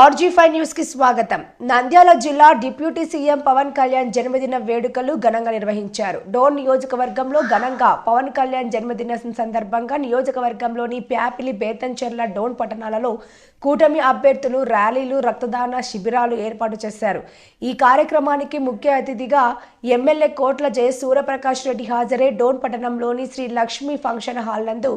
RG five న్యూస్కి స్వాగతం. నంద్యాల జిల్లా డిప్యూటీ సీఎం పవన్ కళ్యాణ్ జన్మదిన వేడుకలు ఘనంగా నిర్వహించారు. డోన్ నియోజకవర్గంలో ఘనంగా పవన్ కళ్యాణ్ జన్మదిన సందర్భంగా నియోజకవర్గంలోని ప్యాపిలి బేతంచెర్ల డోన్ పట్టణాలలో కూటమి అభ్యర్థులు ర్యాలీలు రక్తదాన శిబిరాలు ఏర్పాటు చేశారు. ఈ కార్యక్రమానికి ముఖ్య అతిథిగా ఎమ్మెల్యే కోట్ల జయ సూర్యప్రకాష్ రెడ్డి హాజరై డోన్ పట్టణంలోని శ్రీ లక్ష్మీ ఫంక్షన్ హాల్ నందు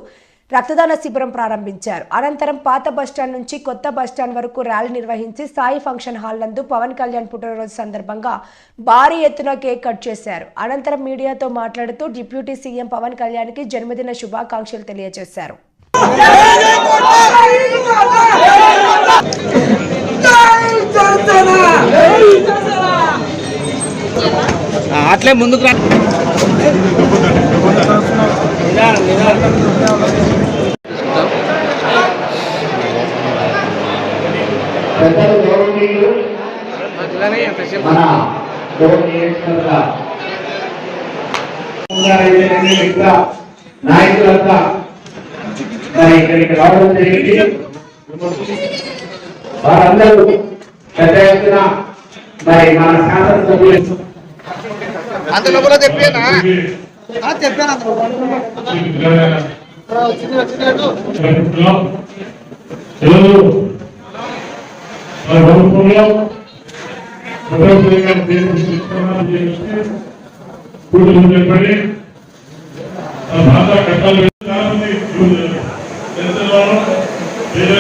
రక్తదాన శిబిరం ప్రారంభించారు. అనంతరం పాత బస్టాండ్ నుంచి కొత్త బస్టాండ్ వరకు ర్యాలీ నిర్వహించి సాయి ఫంక్షన్ హాల్ నందు పవన్ కళ్యాణ్ పుట్టినరోజు సందర్భంగా భారీ ఎత్తున కేక్ కట్ చేశారు. అనంతరం మీడియాతో మాట్లాడుతూ డిప్యూటీ సీఎం పవన్ కళ్యాణ్కి జన్మదిన శుభాకాంక్షలు తెలియజేశారు. అట్లే ముందుకు రా. పెద్దలు గౌరవనీయులు మన ఇంకా నాయకులంతా మరి ఇక్కడికి రావడం జరిగింది. వారందరూ పెద్ద ఎత్తున మరి మన శాసనసభ్యులు అంత లోపల అంత ఈరోజు మన ప్రభుత్వంలో ప్రభుత్వంగా కూతురు చెప్పండి ఆ కట్టాలి వేరే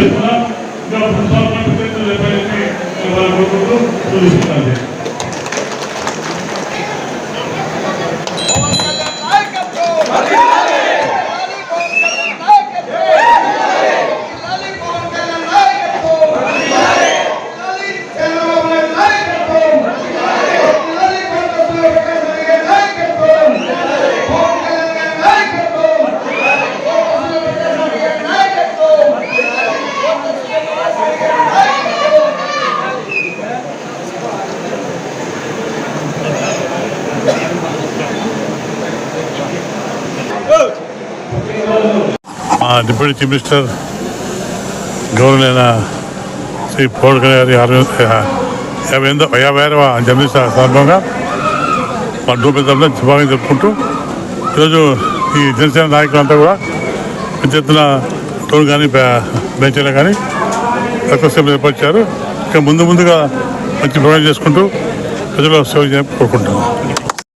ఇంకా పునఃస్థాపన చెప్పేసి వాళ్ళు మా deputy chief minister governor Shri పౌడ్ గారి యాభై ఎనిమిదో యాభై ఆరవ జన్మదిన సందర్భంగా మా డూపే తరఫున శుభాకాంక్షలు చెప్పుకుంటూ ఈరోజు ఈ జనసేన నాయకులంతా కూడా పెద్ద ఎత్తున టోన్ కానీ బెంచ్లో కానీ రక్తసేవ ఏర్పరిచారు. ఇంకా ముందు ముందుగా మంచి ప్రోగ్రాం చేసుకుంటూ ప్రజలు సేవ చేయాలని కోరుకుంటున్నాను